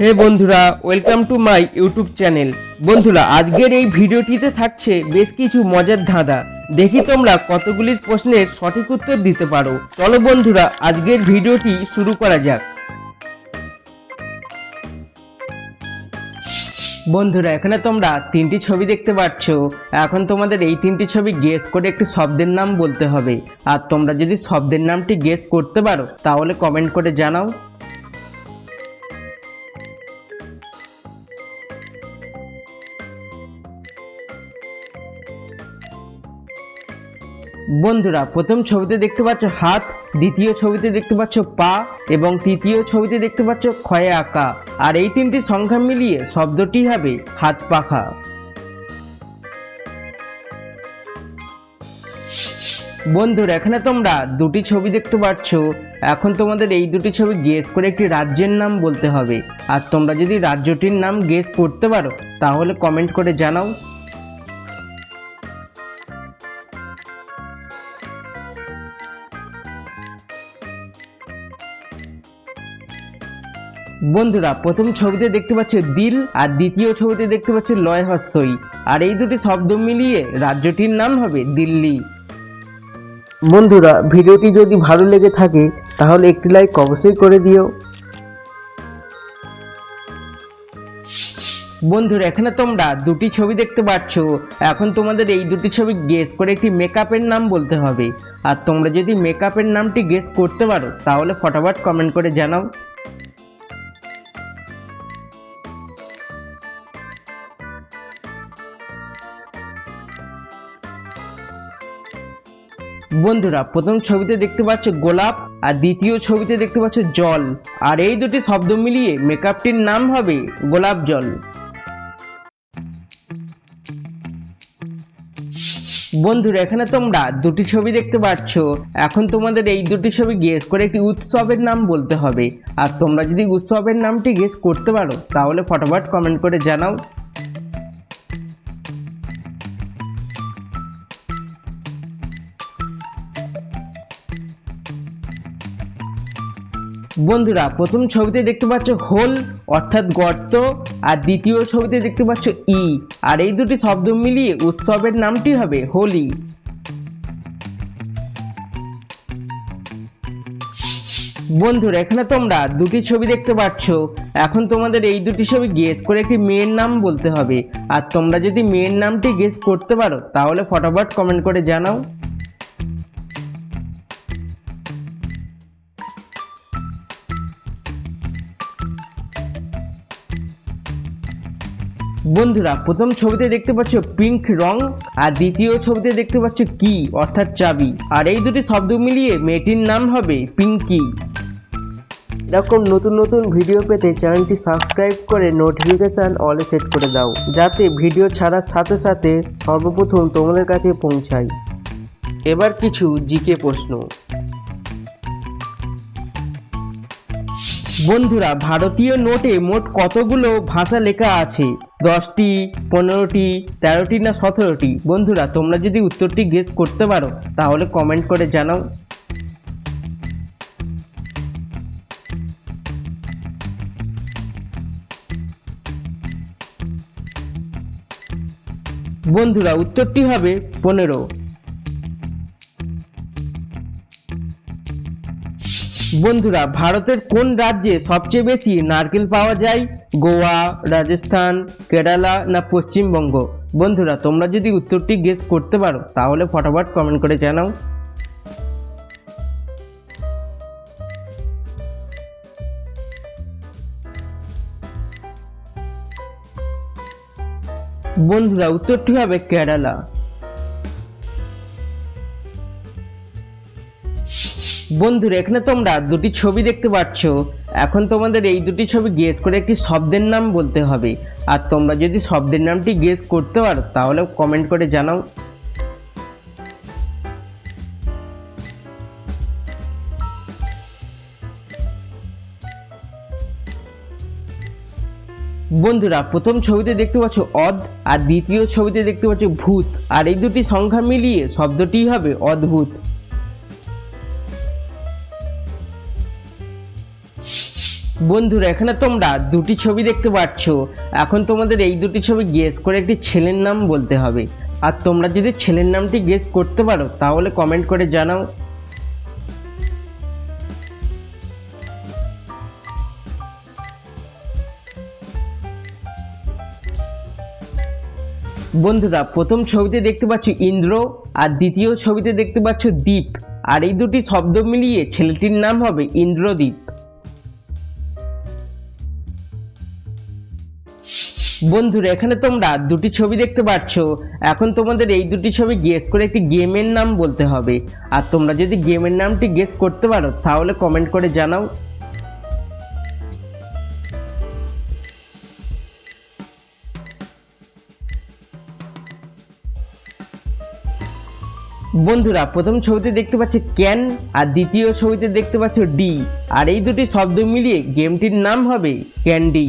হে বন্ধুরা welcome to my YouTube channel বন্ধুরা, আজকের এই ভিডিওটিতে থাকছে বেশ কিছু মজার ধাঁধা। দেখি তোমরা কতগুলির প্রশ্নের সঠিক উত্তর দিতে পারো। চলো বন্ধুরা, আজকের ভিডিওটি শুরু করা যাক। বন্ধুরা, এখানে তোমরা তিনটি ছবি দেখতে পাচ্ছ এখন তোমাদের এই তিনটি ছবি গেস করে একটি শব্দের নাম বলতে হবে। আর তোমরা যদি শব্দের নামটি গেস করতে পারো, তাহলে কমেন্ট করে জানাও। বন্ধুরা, প্রথম ছবিতে দেখতে পাচ্ছ হাত, দ্বিতীয় ছবিতে দেখতে পাচ্ছ পা এবং তৃতীয় ছবিতে দেখতে পাচ্ছ ক্ষয়ে আঁকা। আর এই তিনটি সংখ্যা মিলিয়ে শব্দটি হবে হাত পাখা। বন্ধুরা, এখানে তোমরা দুটি ছবি দেখতে পাচ্ছ। এখন তোমাদের এই দুটি ছবি গেস করে একটি রাজ্যের নাম বলতে হবে। আর তোমরা যদি রাজ্যটির নাম গেস করতে পারো, তাহলে কমেন্ট করে জানাও। বন্ধুরা প্রথম ছবিতে দেখতে পাচ্ছ দিল আর দ্বিতীয় ছবিতে দেখতে পাচ্ছ লয় হস্যই। আর এই দুটি শব্দ মিলিয়ে রাজ্যটির নাম হবে দিল্লি। বন্ধুরা ভিডিওটি যদি ভালো লেগে থাকে তাহলে একটি লাইক অবশ্যই করে দিও। বন্ধুরা এখানে তোমরা দুটি ছবি দেখতে পাচ্ছ। এখন তোমাদের এই দুটি ছবি গেস করে একটি মেকআপের নাম বলতে হবে। আর তোমরা যদি মেকআপের নামটি গেস করতে পারো তাহলে ফটাফট কমেন্ট করে জানাও। বন্ধুরা, প্রথম ছবিতে দেখতে পাচ্ছ গোলাপ আর দ্বিতীয় ছবিতে দেখতে পাচ্ছ জল। আর এই দুটি শব্দ মিলিয়ে মেকআপটির নাম হবে গোলাপ জল। বন্ধুরা, এখানে তোমরা দুটি ছবি দেখতে পাচ্ছ। এখন তোমাদের এই দুটি ছবি গেস করে একটি উৎসবের নাম বলতে হবে। আর তোমরা যদি উৎসবের নামটি গেস করতে পারো, তাহলে ফটাফট কমেন্ট করে জানাও। বন্ধুরা, প্রথম ছবিতে দেখতে পাচ্ছ হোল, অর্থাৎ গর্ত, আর দ্বিতীয় ছবিতে দেখতে পাচ্ছ ই। আর এই দুটি শব্দ মিলিয়ে উৎসবের নামটি হবে হোলি। বন্ধুরা, এখানে তোমরা দুটি ছবি দেখতে পাচ্ছ। এখন তোমাদের এই দুটি ছবি গেস করে একটি মেয়ের নাম বলতে হবে। আর তোমরা যদি মেয়ের নামটি গেস করতে পারো, তাহলে ফটাফট কমেন্ট করে জানাও। বন্ধুরা প্রথম ছবিতে দেখতে পাচ্ছ পিঙ্ক রং আর দ্বিতীয় ছবিতে দেখতে পাচ্ছ কি অর্থাৎ চাবি। আর এই দুটি শব্দ মিলিয়ে মেয়েটির নাম হবে পিঙ্কি। এরকম নতুন নতুন ভিডিও পেতে চ্যানেলটি সাবস্ক্রাইব করে নোটিফিকেশান অলে সেট করে দাও যাতে ভিডিও ছাড়ার সাথে সাথে সর্বপ্রথম তোমাদের কাছে পৌঁছায়। এবার কিছু জিকে প্রশ্ন। বন্ধুরা, ভারতীয় নোটে মোট কতগুলো ভাষা লেখা আছে? দশটি, পনেরোটি, তেরোটি না সতেরোটি? বন্ধুরা, তোমরা যদি উত্তরটি গেস করতে পারো, তাহলে কমেন্ট করে জানাও। বন্ধুরা, উত্তরটি হবে পনেরো। বন্ধুরা, ভারতের কোন রাজ্যে সবচেয়ে বেশি নারকেল পাওয়া যায়? গোয়া, রাজস্থান, কেরালা না পশ্চিমবঙ্গ? বন্ধুরা, তোমরা যদি উত্তরটি গেস করতে পারো, তাহলে ফটাফট কমেন্ট করে জানাও। বন্ধুরা, উত্তরটি হবে কেরালা। বন্ধুরা, এখানে তোমরা দুটি ছবি দেখতে পাচ্ছ। এখন তোমাদের এই দুটি ছবি গেস করে একটি শব্দের নাম বলতে হবে। আর তোমরা যদি শব্দের নামটি গেস করতে পারো তাহলে কমেন্ট করে জানাও। বন্ধুরা, প্রথম ছবিতে দেখতে পাচ্ছ অদ আর দ্বিতীয় ছবিতে দেখতে পাচ্ছ ভূত। আর এই দুটি সংখ্যা মিলিয়ে শব্দটি হবে অদ্ভুত। বন্ধুরা, এখানে তোমরা দুটি ছবি দেখতে পাচ্ছ। এখন তোমাদের এই দুটি ছবি গেস করে একটি ছেলের নাম বলতে হবে। আর তোমরা যদি ছেলের নামটি গেস করতে পারো, তাহলে কমেন্ট করে জানাও। বন্ধুরা, প্রথম ছবিতে দেখতে পাচ্ছ ইন্দ্র, আর দ্বিতীয় ছবিতে দেখতে পাচ্ছ দ্বীপ আর এই দুটি শব্দ মিলিয়ে ছেলেটির নাম হবে ইন্দ্রদ্বীপ বন্ধুরা, এখানে তোমরা দুটি ছবি দেখতে পাচ্ছ। এখন তোমাদের এই দুটি ছবি গেস করে একটি গেমের নাম বলতে হবে। আর তোমরা যদি গেমের নামটি গেস করতে পারো, তাহলে কমেন্ট করে জানাও। বন্ধুরা, প্রথম ছবিতে দেখতে পাচ্ছি ক্যান, আর দ্বিতীয় ছবিতে দেখতে পাচ্ছ ডি। আর এই দুটি শব্দ মিলিয়ে গেমটির নাম হবে ক্যান্ডি।